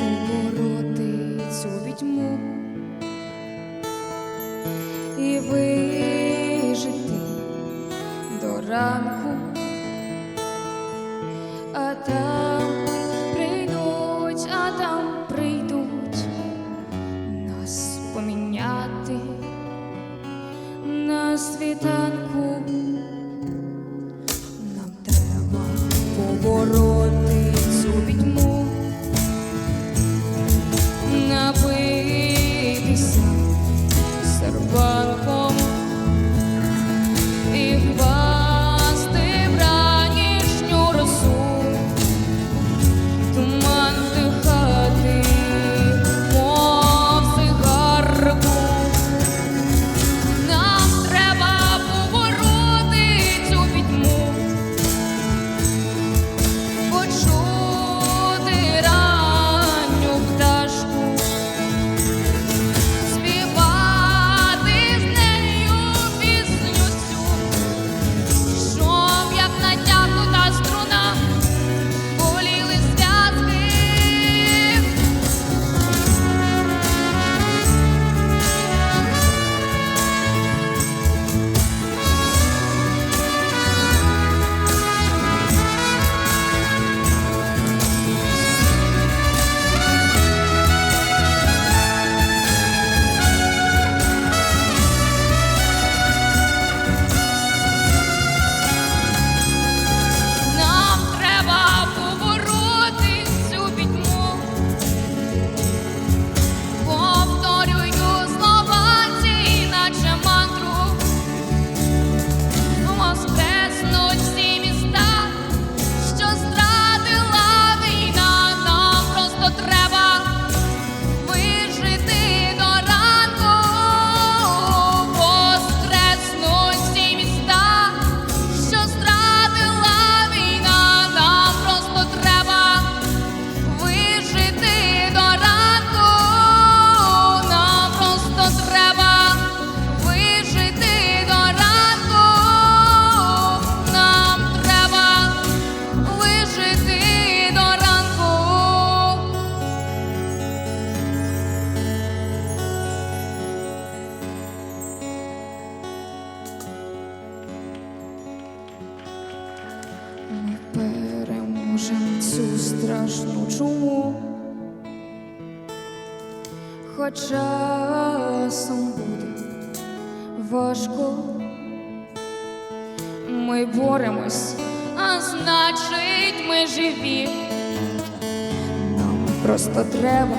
побороти цю відьму і вижити до ранку. переможем цю страшну чуму, хоча сам буде важко, ми боремось, а значить, ми живі. Нам просто треба.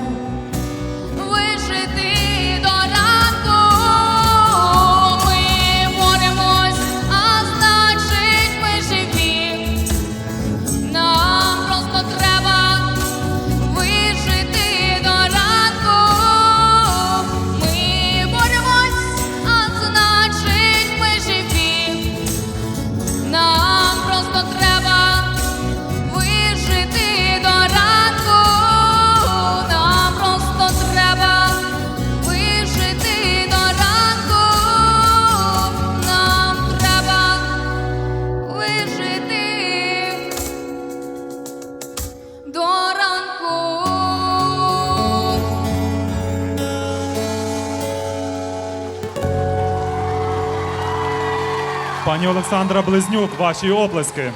Пані Олександра Близнюк, ваші оплески.